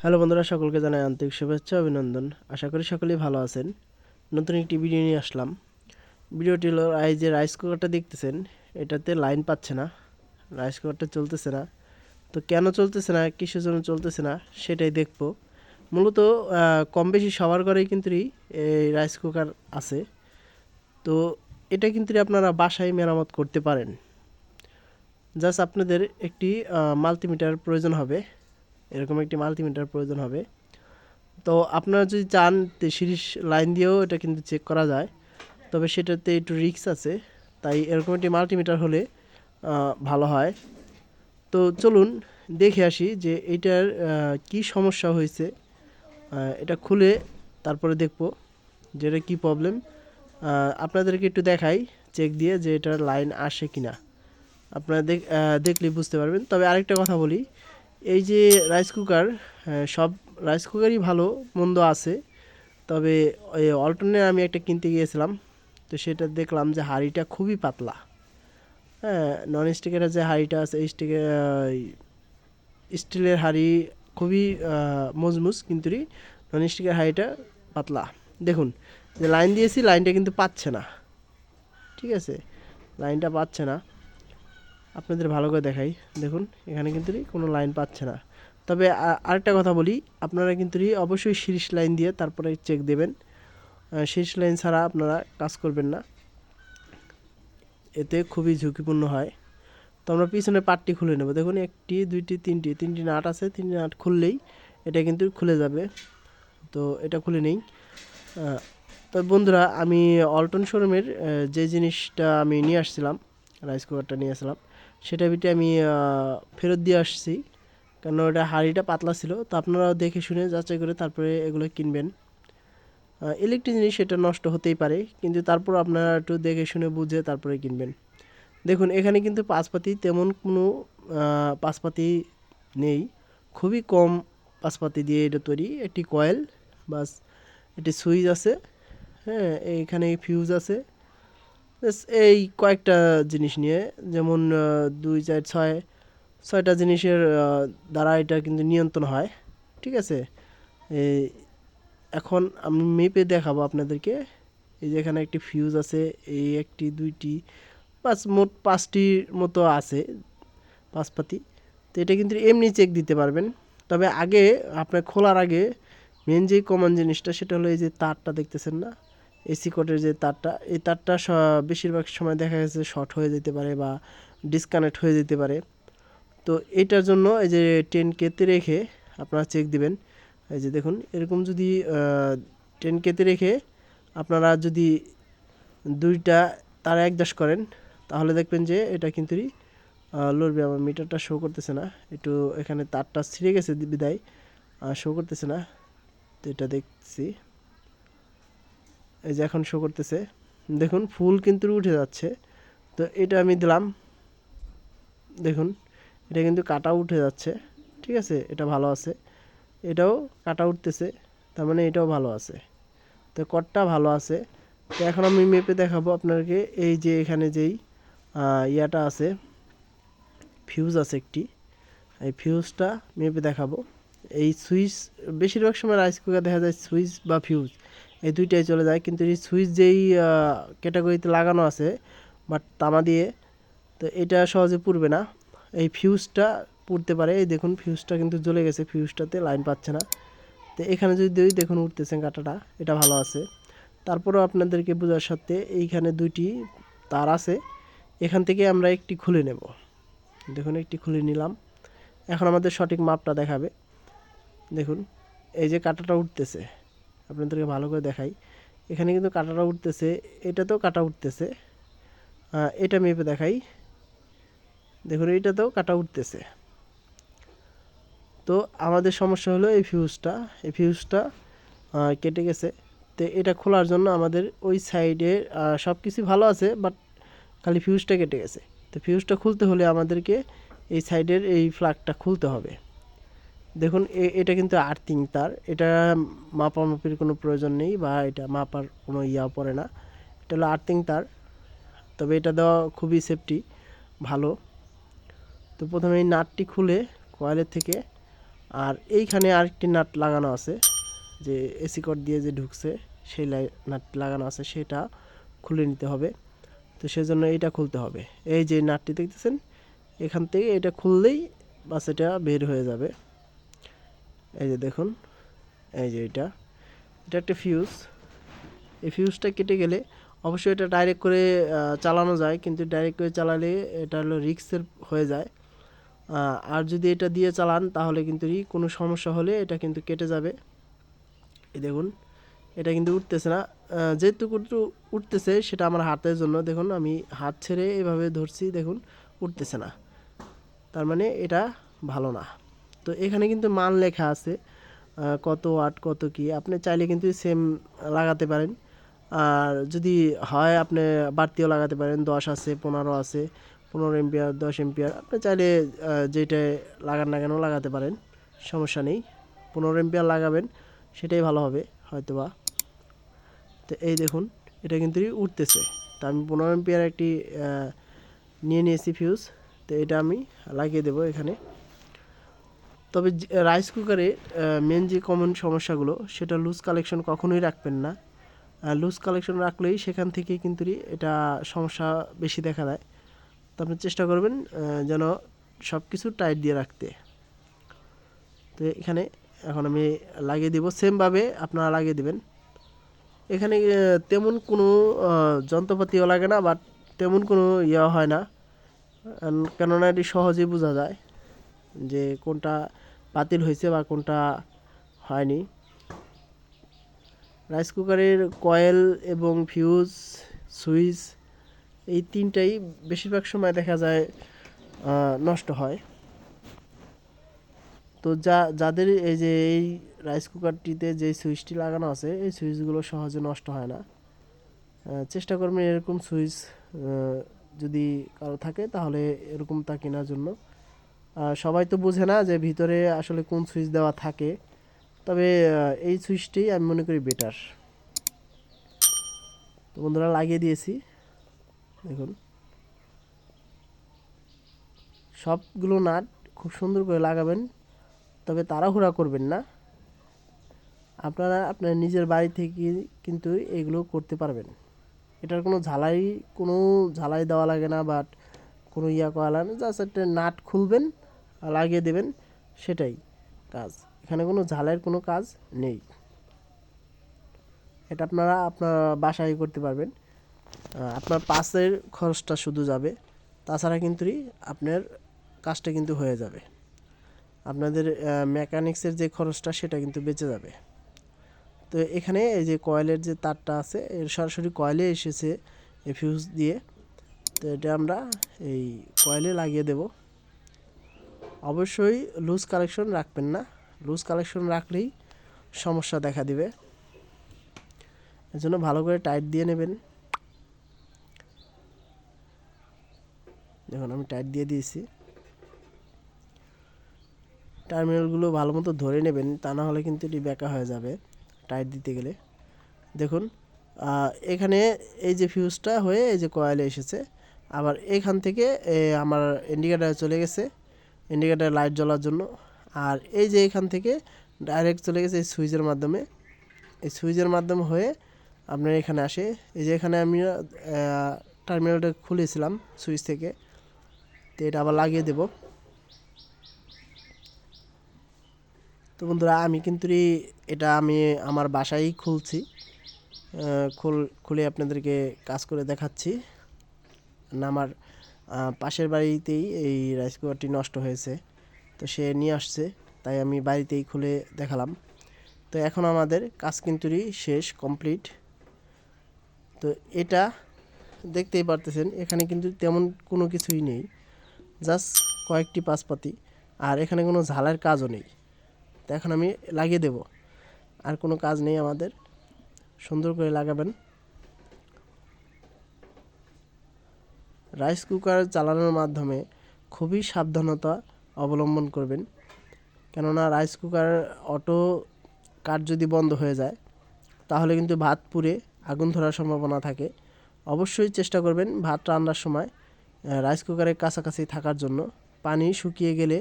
Hello বন্ধুরা, সকলকে জানাই আন্তরিক শুভেচ্ছা, অভিনন্দন। আশা করি সকলেই ভালো আছেন। নতুন একটি ভিডিও নিয়ে আসলাম। ভিডিওটি হলো এই যে রাইস কুকারটা দেখতেছেন, এটাতে লাইন পাচ্ছে না। রাইস কুকারটা চলতেছে না। তো কেন চলতেছে না, কিসের জন্য চলতেছে না, সেটাই দেখব। মূলত কম বেশি সবার ঘরেই কিন্তু এই রাইস কুকার আছে। তো এটা কিন্তু আপনারা বাসায় মেরামত করতে পারেন। জাস্ট আপনাদের একটি মাল্টিমিটার প্রয়োজন হবে। এরকম একটি মাল্টিমিটার প্রয়োজন হবে। তো আপনারা যদি চান সিরিজ লাইন দিয়েও এটা কিন্তু চেক করা যায়। তবে সেটাতে একটু রিস্ক আছে। তাই এরকম একটি মাল্টিমিটার হলে ভালো হয়। তো চলুন দেখে আসি যে এটার কি সমস্যা হয়েছে। এটা খুলে তারপরে দেখব যে এটা কী প্রবলেম আপনাদেরকে একটু দেখাই চেক দিয়ে যে এটার লাইন আসে কি না আপনারা দেখ আহ, দেখলেই বুঝতে পারবেন। তবে আরেকটা কথা বলি এই যে রাইস কুকার সব রাইস কুকারই ভালো, মন্দ আছে। তবে ওই অল্টনের আমি একটা কিনতে গিয়েছিলাম, তো সেটা দেখলাম যে হাঁড়িটা খুবই পাতলা। হ্যাঁ নন স্টিকের যে হাঁড়িটা আছে স্টিকের স্টিলের হাঁড়ি খুবই মজবুত কিন্তু নন স্টিকের হাঁড়িটা পাতলা। দেখুন, যে লাইন দিয়েছি লাইনটা কিন্তু পাচ্ছে না। ঠিক আছে? লাইনটা পাচ্ছে না। আপনাদের ভালো করে দেখাই। দেখুন, এখানে কিন্তু কোনো লাইন পাচ্ছে না। তবে আরেকটা কথা বলি, আপনারা কিন্তু অবশ্যই শীর্ষ লাইন দিয়ে তারপরে চেক দেবেন। শীর্ষ লাইন ছাড়া আপনারা কাজ করবেন না। এতে খুবই ঝুঁকিপূর্ণ হয়। তো আমরা পিছনে পাটটি খুলে নেব। দেখুন, একটি, দুইটি, তিনটি তিনটি নাট আছে। তিনটি নাট খুললেই এটা কিন্তু খুলে যাবে। তো এটা খুলে নেই। তো বন্ধুরা, আমি অল্টন শোরুমের যে জিনিসটা আমি নিয়ে আসছিলাম রাইস কুকারটা নিয়ে আসলাম সেটা ভিতরে আমি ফেরত দিয়ে আসছি। কারণ ওটা হাঁড়িটা পাতলা ছিল। তো আপনারাও দেখে শুনে যাচাই করে তারপরে এগুলো কিনবেন। ইলেকট্রিক জিনিস সেটা নষ্ট হতেই পারে কিন্তু তারপর আপনারা একটু দেখে শুনে বুঝে তারপরে কিনবেন। দেখুন এখানে কিন্তু পাঁচপাতি তেমন কোনো আহ, পাঁচপাতি নেই। খুবই কম পাঁচপাতি দিয়ে এটা তৈরি। একটি কয়েল বাস একটি সুইচ আছে। হ্যাঁ এইখানে ফিউজ আছে। এই কয়েকটা জিনিস নিয়ে, যেমন দুই চার ছয়, ছয়টা জিনিসের দ্বারা এটা কিন্তু নিয়ন্ত্রণ হয়, ঠিক আছে? এখন আমি মেপে দেখাবো আপনাদেরকে। এই যে এখানে একটি ফিউজ আছে, এই একটি, দুইটি, পাঁচ, মোট পাঁচটির মতো আছে পাঁচপাতি তো এটা কিন্তু এমনি চেক দিতে পারবেন। তবে আগে, আপনার খোলার আগে মেন যে কমন জিনিসটা, সেটা হলো এই যে তারটা দেখতেছেন না? এসি কোডের যে তারটা, এই তারটা বেশিরভাগ সময় দেখা গেছে শর্ট হয়ে যেতে পারে বা ডিসকানেক্ট হয়ে যেতে পারে। তো এটার জন্য এই যে টেন কেতে রেখে আপনারা চেক দিবেন। এই যে দেখুন, এরকম যদি টেন কেতে রেখে আপনারা যদি দুইটা তার একদাস করেন, তাহলে দেখবেন যে এটা কিন্তু লড়বে। আমার মিটারটা শো করতেছে না। একটু এখানে তারটা ছিঁড়ে গেছে বিদায় শো করতেছে না। তো এটা দেখছি। এই যে এখন শো করতেছে। দেখুন, ফুল কিন্তু উঠে যাচ্ছে। তো এটা আমি দিলাম। দেখুন, এটা কিন্তু কাটা উঠে যাচ্ছে। ঠিক আছে? এটা ভালো আছে। এটাও কাটা উঠতেছে। তার মানে এটাও ভালো আছে। তো কটটা ভালো আছে। তো এখন আমি মেপে দেখাবো আপনাকে। এই যে এখানে যেই ইয়াটা আছে। ফিউজ আছে একটি। এই ফিউজটা মেপে দেখাবো। এই সুইচ বেশিরভাগ সময় রাইস কুকার দেখা যায় সুইচ বা ফিউজ এই দুইটাই চলে যায়। কিন্তু এই সুইচ যেই ক্যাটাগরিতে লাগানো আছে, বাট তামা দিয়ে, তো এটা সহজে পুড়বে না। এই ফিউজটা পুড়তে পারে। এই দেখুন ফিউজটা কিন্তু জ্বলে গেছে। ফিউজটাতে লাইন পাচ্ছে না। তো এখানে যদি দেখুন উঠতেছে কাঁটাটা এটা ভালো আছে। তারপরেও আপনাদেরকে বোঝার সাথে এইখানে দুইটি তার আছে। এখান থেকে আমরা একটি খুলে নেব। দেখুন, একটি খুলে নিলাম। এখন আমাদের সঠিক মাপটা দেখাবে। দেখুন, এই যে কাঁটাটা উঠতেছে। আপনাদেরকে ভালো করে দেখাই। এখানে কিন্তু কাটাটা উঠতেছে এটাতেও কাটা উঠতেছে। এটা মেপে দেখাই। দেখুন এইটাতেও কাটা উঠতেছে। তো আমাদের সমস্যা হলো এই ফিউজটা এই ফিউজটা কেটে গেছে। তো এটা খোলার জন্য আমাদের ওই সাইডে সব কিছু ভালো আছে বাট খালি ফিউজটা কেটে গেছে। তো ফিউজটা খুলতে হলে আমাদেরকে এই সাইডের এই ফ্ল্যাগটা খুলতে হবে। দেখুন এটা কিন্তু আর্থিং তার। এটা মাপামাপির কোনো প্রয়োজন নেই বা এটা মাপার কোনো ইয়া পড়ে না। এটা হলো আর্থিং তার। তবে এটা দেওয়া খুবই সেফটি ভালো। তো প্রথমে এই নাটটি খুলে কয়েলের থেকে, আর এইখানে আরেকটি নাট লাগানো আছে, যে এসি কট দিয়ে যে ঢুকছে, সেই লাই- নাট লাগানো আছে, সেটা খুলে নিতে হবে। তো সেজন্য এইটা খুলতে হবে। এই যে নাটটি দেখতেছেন, এখান থেকে এটা খুললেই বাস এটা বের হয়ে যাবে। এই যে দেখুন, এই যে এটা। এটা একটা ফিউজ এই ফিউজটা কেটে গেলে অবশ্যই এটা ডাইরেক্ট করে চালানো যায়, কিন্তু ডাইরেক্ট করে চালালে এটা হলো রিক্সের হয়ে যায়। আর যদি এটা দিয়ে চালান, তাহলে কিন্তু কোনো সমস্যা হলে এটা কিন্তু কেটে যাবে। এই দেখুন, এটা কিন্তু উঠতেছে না। যেটুকু উঠতেছে, সেটা আমার হাতের জন্য। দেখুন, আমি হাত ছেড়ে এভাবে ধরছি, দেখুন, উঠতেছে না। তার মানে এটা ভালো না। তো এখানে কিন্তু মান লেখা আছে কত ওয়াট কত কি, আপনি চাইলে কিন্তু সেম লাগাতে পারেন। আর যদি হয় আপনি বাড়তিও লাগাতে পারেন, দশ আছে, পনেরো আছে, পনেরো এম্পিয়ার দশ এম্পিয়ার আপনি চাইলে যেটায় লাগান না কেন লাগাতে পারেন, সমস্যা নেই। পনেরো এম্পিয়ার লাগাবেন, সেটাই ভালো হবে, হয়তোবা। তো এই দেখুন, এটা কিন্তু উঠতেছে। তো আমি পনেরো এম্পিয়ার একটি নিয়ে নিয়েছি ফিউজ তো এটা আমি লাগিয়ে দেবো এখানে। তবে রাইস কুকারে মেন যে কমন সমস্যাগুলো, সেটা লুজ কালেকশন কখনোই রাখবেন না। লুজ কালেকশন রাখলেই সেখান থেকে কিন্তু এটা সমস্যা বেশি দেখা দেয়। তো আপনি চেষ্টা করবেন যেন সব কিছু টাইট দিয়ে রাখতে। তো এখানে এখন আমি লাগিয়ে দিব। সেমভাবে আপনারা লাগিয়ে দেবেন। এখানে তেমন কোনো যন্ত্রপাতিও লাগে না বাট তেমন কোনো ইয়ে হয় না। কেননা এটি সহজেই বোঝা যায় যে কোনটা বাতিল হয়েছে বা কোনটা হয়নি। রাইস কুকারের কয়েল এবং ফিউজ, সুইচ এই তিনটাই বেশিরভাগ সময় দেখা যায় নষ্ট হয়। তো যা, যাদের এই যে এই রাইস কুকারটিতে যে সুইচটি লাগানো আছে, এই সুইচগুলো সহজে নষ্ট হয় না। চেষ্টা করবেন এরকম সুইচ যদি কারও থাকে, তাহলে এরকম তা কেনার জন্য। সবাই তো বোঝে না যে ভিতরে আসলে কোন সুইচ দেওয়া থাকে। তবে এই সুইচটি আমি মনে করি বেটার তো বন্ধুরা, লাগিয়ে দিয়েছি। দেখুন। সবগুলো নাট খুব সুন্দর করে লাগাবেন, তবে তাড়াহুড়া করবেন না। আপনারা আপনার নিজের বাড়ি থেকে কিন্তু এগুলো করতে পারবেন। এটার কোনো ঝালাই কোনো ঝালাই দেওয়া লাগে না বাট কোনো ইয়া করা লাগে না জাস্ট একটা নাট খুলবেন। লাগিয়ে দেবেন, সেটাই কাজ। এখানে কোনো ঝালের কোনো কাজ নেই। এটা আপনারা আপনার বাসায় করতে পারবেন। আপনার পাসের খরচটা শুধু যাবে, তাছাড়া কিন্তু আপনার কাজটা কিন্তু হয়ে যাবে। আপনাদের মেকানিক্সের যে খরচটা, সেটা কিন্তু বেঁচে যাবে। তো এখানে এই যে কয়েলের যে তারটা আছে, এর সরাসরি কয়েলে এসেছে ফিউজ দিয়ে। তো এটা আমরা এই কয়েলে লাগিয়ে দেব। অবশ্যই লুজ কালেকশন রাখবেন না। লুজ কালেকশন রাখলেই সমস্যা দেখা দিবে। এর জন্য ভালো করে টাইট দিয়ে নেবেন। দেখুন, আমি টাইট দিয়ে দিয়েছি। টার্মিনালগুলো ভালো মতো ধরে নেবেন, তা না হলে কিন্তু এটি বেঁকা হয়ে যাবে টাইট দিতে গেলে। দেখুন এখানে এই যে ফিউজটা হয়ে এই যে কয়েলে এসেছে। আবার এখান থেকে আমার ইন্ডিকেটার চলে গেছে। ইন্ডিকেটার লাইট জ্বলার জন্য। আর এই যে এখান থেকে ডাইরেক্ট চলে গেছে এই সুইচের মাধ্যমে। এই সুইচের মাধ্যমে হয়ে আপনার এখানে আসে। এই যে এখানে আমি টার্মিনালটা খুলেছিলাম সুইচ থেকে। তো এটা আবার লাগিয়ে দেবো। তো বন্ধুরা, আমি কিন্তু এটা আমি আমার বাসায় খুলছি। খুল, খুলে আপনাদেরকে কাজ করে দেখাচ্ছি। না আমার পাশের বাড়িতেই এই রাইস কুকারটি নষ্ট হয়েছে। তো সে নিয়ে আসছে, তাই আমি বাড়িতেই খুলে দেখালাম। তো এখন আমাদের কাজ কিন্তু ই শেষ কমপ্লিট তো এটা দেখতেই পারতেছেন, এখানে কিন্তু তেমন কোনো কিছুই নেই। জাস্ট কয়েকটি পাসপাতি আর এখানে কোনো ঝালার কাজও নেই। তো এখন আমি লাগিয়ে দেব। আর কোনো কাজ নেই আমাদের। সুন্দর করে লাগাবেন। রাইস কুকার চালানোর মাধ্যমে খুবই সাবধানতা অবলম্বন করবেন। কেননা রাইস কুকার, অটো কাঠ যদি বন্ধ হয়ে যায়, তাহলে কিন্তু ভাত পুড়ে আগুন ধরার সম্ভাবনা থাকে। অবশ্যই চেষ্টা করবেন ভাত রান্নার সময় রাইস কুকারের কাছাকাছি থাকার জন্য। পানি শুকিয়ে গেলে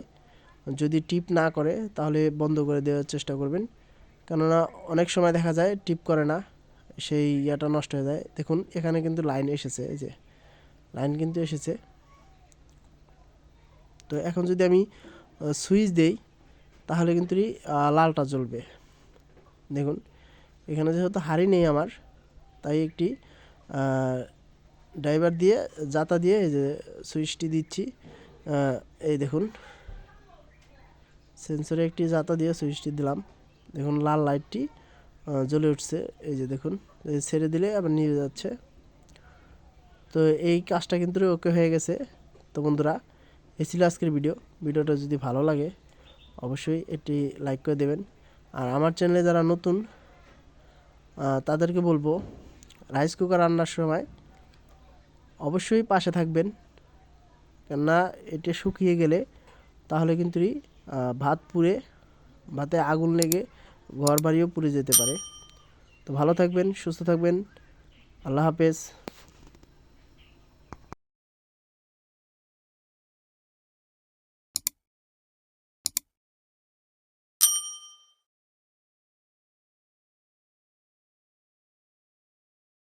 যদি টিপ না করে, তাহলে বন্ধ করে দেওয়ার চেষ্টা করবেন। কেননা অনেক সময় দেখা যায় টিপ করে না, সেই ইয়াটা নষ্ট হয়ে যায়। দেখুন, এখানে কিন্তু লাইন এসেছে, এই যে। লাইন কিন্তু এসেছে। তো এখন যদি আমি সুইচ দেই, তাহলে কিন্তু লালটা জ্বলবে। দেখুন, এখানে যেহেতু হাড়ি নেই আমার, তাই একটি ড্রাইভার দিয়ে জাতা দিয়ে এই যে সুইচটি দিচ্ছি। এই দেখুন সেন্সরে একটি জাতা দিয়ে সুইচটি দিলাম। দেখুন, লাল লাইটটি জ্বলে উঠছে। এই যে দেখুন ছেড়ে দিলে আবার নিয়ে যাচ্ছে। তো এই কাজটা কিন্তু ওকে হয়ে গেছে। তো বন্ধুরা এই ছিল আজকের ভিডিও। ভিডিওটা যদি ভালো লাগে, অবশ্যই এটি লাইক করে দেবেন। আর আমার চ্যানেলে যারা নতুন তাদেরকে বলব, রাইস কুকার রান্নার সময় অবশ্যই পাশে থাকবেন। কেননা এটা শুকিয়ে গেলে তাহলে কিন্তু ভাত পুড়ে, ভাতে আগুন লেগে ঘর বাড়িও পুড়ে যেতে পারে। তো ভালো থাকবেন, সুস্থ থাকবেন। আল্লাহ হাফেজ।